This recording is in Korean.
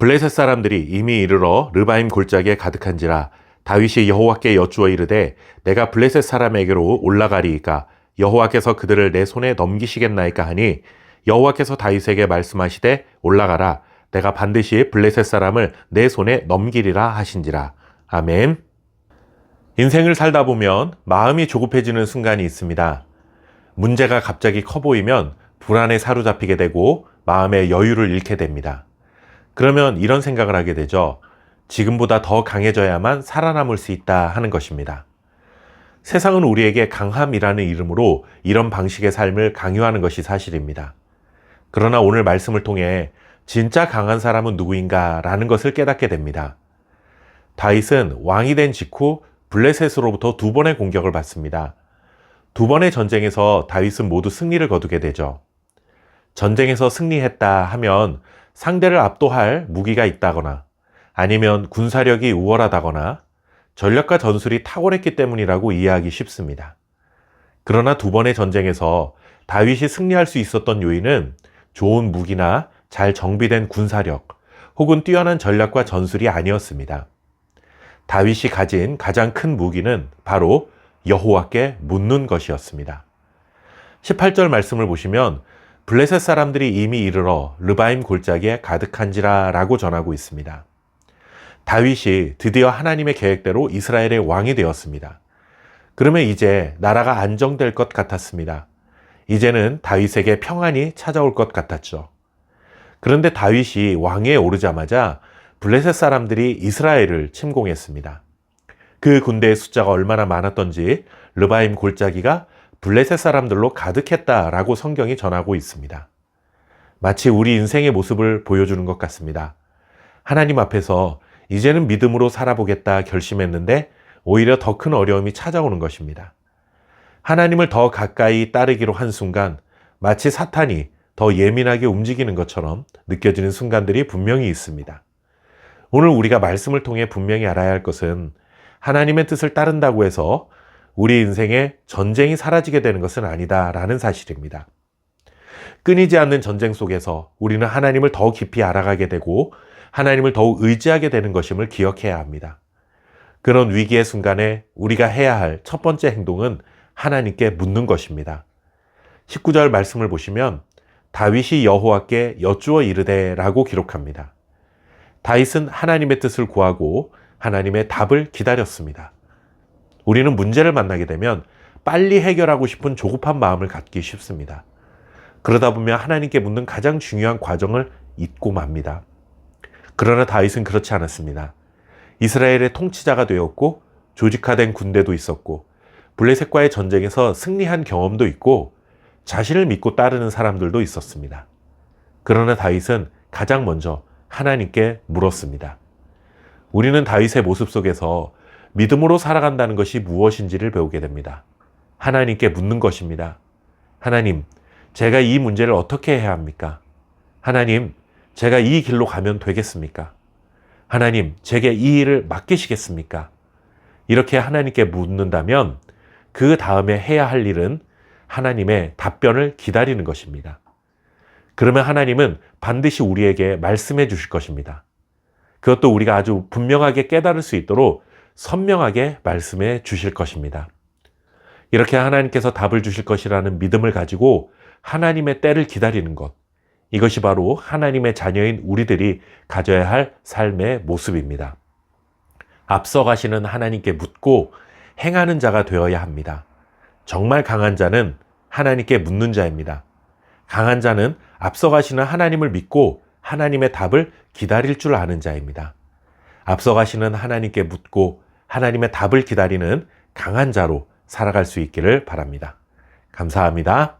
블레셋 사람들이 이미 이르러 르바임 골짜기에 가득한지라 다윗이 여호와께 여쭈어 이르되 내가 블레셋 사람에게로 올라가리이까 여호와께서 그들을 내 손에 넘기시겠나이까 하니 여호와께서 다윗에게 말씀하시되 올라가라 내가 반드시 블레셋 사람을 내 손에 넘기리라 하신지라 아멘. 인생을 살다 보면 마음이 조급해지는 순간이 있습니다. 문제가 갑자기 커 보이면 불안에 사로잡히게 되고 마음의 여유를 잃게 됩니다. 그러면 이런 생각을 하게 되죠. 지금보다 더 강해져야만 살아남을 수 있다 하는 것입니다. 세상은 우리에게 강함이라는 이름으로 이런 방식의 삶을 강요하는 것이 사실입니다. 그러나 오늘 말씀을 통해 진짜 강한 사람은 누구인가 라는 것을 깨닫게 됩니다. 다윗은 왕이 된 직후 블레셋으로부터 두 번의 공격을 받습니다. 두 번의 전쟁에서 다윗은 모두 승리를 거두게 되죠. 전쟁에서 승리했다 하면 상대를 압도할 무기가 있다거나 아니면 군사력이 우월하다거나 전략과 전술이 탁월했기 때문이라고 이해하기 쉽습니다. 그러나 두 번의 전쟁에서 다윗이 승리할 수 있었던 요인은 좋은 무기나 잘 정비된 군사력 혹은 뛰어난 전략과 전술이 아니었습니다. 다윗이 가진 가장 큰 무기는 바로 여호와께 묻는 것이었습니다. 18절 말씀을 보시면 블레셋 사람들이 이미 이르러 르바임 골짜기에 가득한지라 라고 전하고 있습니다. 다윗이 드디어 하나님의 계획대로 이스라엘의 왕이 되었습니다. 그러면 이제 나라가 안정될 것 같았습니다. 이제는 다윗에게 평안이 찾아올 것 같았죠. 그런데 다윗이 왕위에 오르자마자 블레셋 사람들이 이스라엘을 침공했습니다. 그 군대의 숫자가 얼마나 많았던지 르바임 골짜기가 블레셋 사람들로 가득했다라고 성경이 전하고 있습니다. 마치 우리 인생의 모습을 보여주는 것 같습니다. 하나님 앞에서 이제는 믿음으로 살아보겠다 결심했는데 오히려 더 큰 어려움이 찾아오는 것입니다. 하나님을 더 가까이 따르기로 한 순간 마치 사탄이 더 예민하게 움직이는 것처럼 느껴지는 순간들이 분명히 있습니다. 오늘 우리가 말씀을 통해 분명히 알아야 할 것은 하나님의 뜻을 따른다고 해서 우리 인생에 전쟁이 사라지게 되는 것은 아니다라는 사실입니다. 끊이지 않는 전쟁 속에서 우리는 하나님을 더 깊이 알아가게 되고 하나님을 더욱 의지하게 되는 것임을 기억해야 합니다. 그런 위기의 순간에 우리가 해야 할 첫 번째 행동은 하나님께 묻는 것입니다. 19절 말씀을 보시면 다윗이 여호와께 여쭈어 이르되라고 기록합니다. 다윗은 하나님의 뜻을 구하고 하나님의 답을 기다렸습니다. 우리는 문제를 만나게 되면 빨리 해결하고 싶은 조급한 마음을 갖기 쉽습니다. 그러다 보면 하나님께 묻는 가장 중요한 과정을 잊고 맙니다. 그러나 다윗은 그렇지 않았습니다. 이스라엘의 통치자가 되었고 조직화된 군대도 있었고 블레셋과의 전쟁에서 승리한 경험도 있고 자신을 믿고 따르는 사람들도 있었습니다. 그러나 다윗은 가장 먼저 하나님께 물었습니다. 우리는 다윗의 모습 속에서 믿음으로 살아간다는 것이 무엇인지를 배우게 됩니다. 하나님께 묻는 것입니다. 하나님, 제가 이 문제를 어떻게 해야 합니까? 하나님, 제가 이 길로 가면 되겠습니까? 하나님, 제게 이 일을 맡기시겠습니까? 이렇게 하나님께 묻는다면 그 다음에 해야 할 일은 하나님의 답변을 기다리는 것입니다. 그러면 하나님은 반드시 우리에게 말씀해 주실 것입니다. 그것도 우리가 아주 분명하게 깨달을 수 있도록 선명하게 말씀해 주실 것입니다. 이렇게 하나님께서 답을 주실 것이라는 믿음을 가지고 하나님의 때를 기다리는 것. 이것이 바로 하나님의 자녀인 우리들이 가져야 할 삶의 모습입니다. 앞서가시는 하나님께 묻고 행하는 자가 되어야 합니다. 정말 강한 자는 하나님께 묻는 자입니다. 강한 자는 앞서가시는 하나님을 믿고 하나님의 답을 기다릴 줄 아는 자입니다. 앞서가시는 하나님께 묻고 하나님의 답을 기다리는 강한 자로 살아갈 수 있기를 바랍니다. 감사합니다.